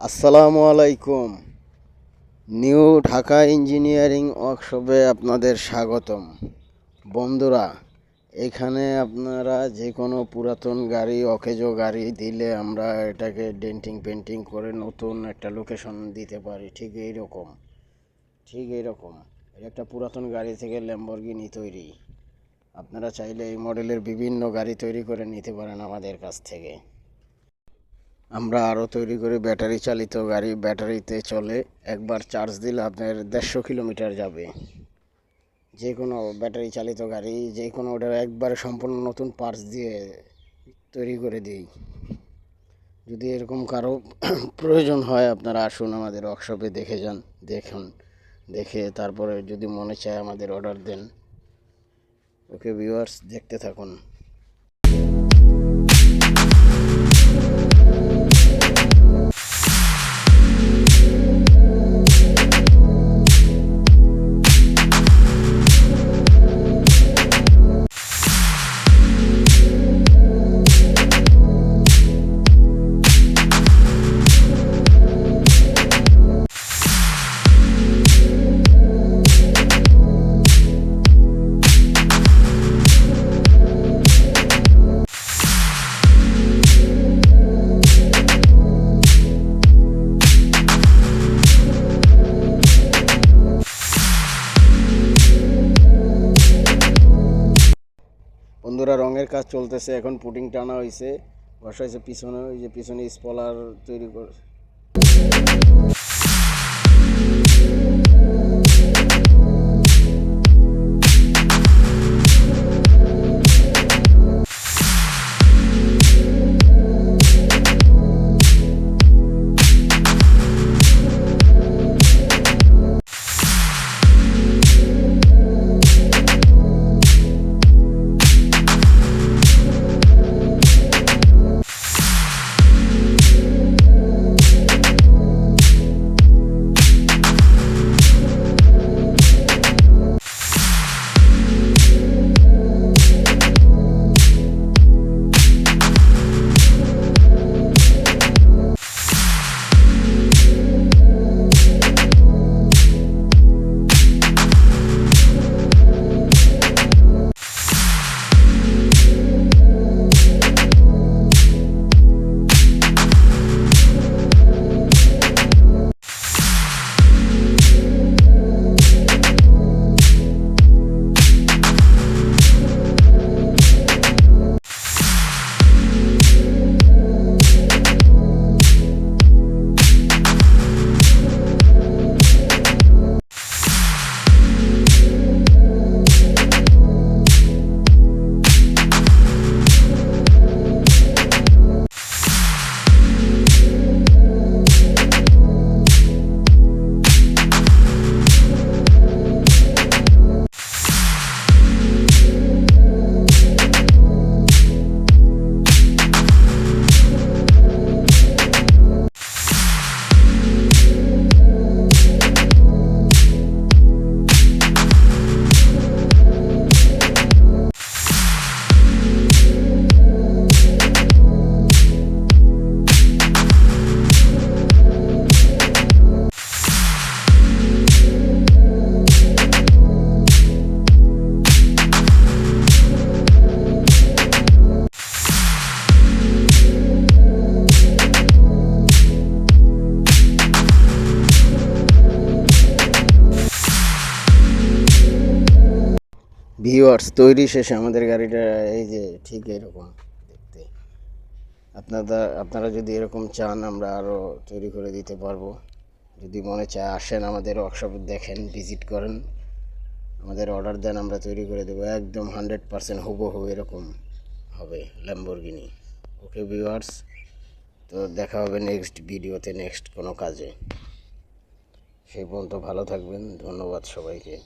আসসালামু আলাইকুম। New Dhaka engineering ওয়ার্কশপে আপনাদের স্বাগতম। বন্ধুরা, এখানে আপনারা যে কোনো পুরাতন গাড়ি, অকেজো গাড়ি দিলে আমরা এটাকে ডেন্টিং পেন্টিং করে নতুন একটা লোকেশন দিতে পারি। ঠিক এই রকম ঠিক এই রকম এটা একটা পুরাতন গাড়ি থেকে ল্যাম্বরগিনি তৈরি। আপনারা চাইলে এই মডেলের বিভিন্ন গাড়ি তৈরি করে নিতে পারেন আমাদের কাছ থেকে। আমরা আরও তৈরি করি ব্যাটারি চালিত গাড়ি। ব্যাটারিতে চলে একবার চার্জ দিলে আপনার দেড়শো কিলোমিটার যাবে। যে কোনো ব্যাটারি চালিত গাড়ি যে কোনো ওটার একবারে সম্পূর্ণ নতুন পার্টস দিয়ে তৈরি করে দিই। যদি এরকম কারও প্রয়োজন হয়, আপনারা আসুন আমাদের ওয়ার্কশপে দেখে যান, দেখুন, দেখে তারপরে যদি মনে চায় আমাদের অর্ডার দেন। ওকে ভিউয়ার্স দেখতে থাকুন। বন্ধুরা রঙের কাজ চলতেছে, এখন পুটিং টানা হয়েছে বসা হয়েছে পিছনে, ওই যে পিছনে স্পলার তৈরি করে ভিউয়ার্স তৈরি শেষে আমাদের গাড়িটা এই যে ঠিক এরকম দেখতে। আপনারা আপনারা যদি এরকম চান, আমরা আরও তৈরি করে দিতে পারব। যদি মনে চায়, আসেন আমাদের ওয়ার্কশপ দেখেন ভিজিট করেন। আমাদের অর্ডার দেন, আমরা তৈরি করে দেবো। একদম হান্ড্রেড পারসেন্ট হুবহু এরকম হবে ল্যাম্বরগিনি ওকে ভিউয়ার্স তো দেখা হবে নেক্সট ভিডিওতে নেক্সট কোনো কাজে। সেই পর্যন্ত ভালো থাকবেন। ধন্যবাদ সবাইকে।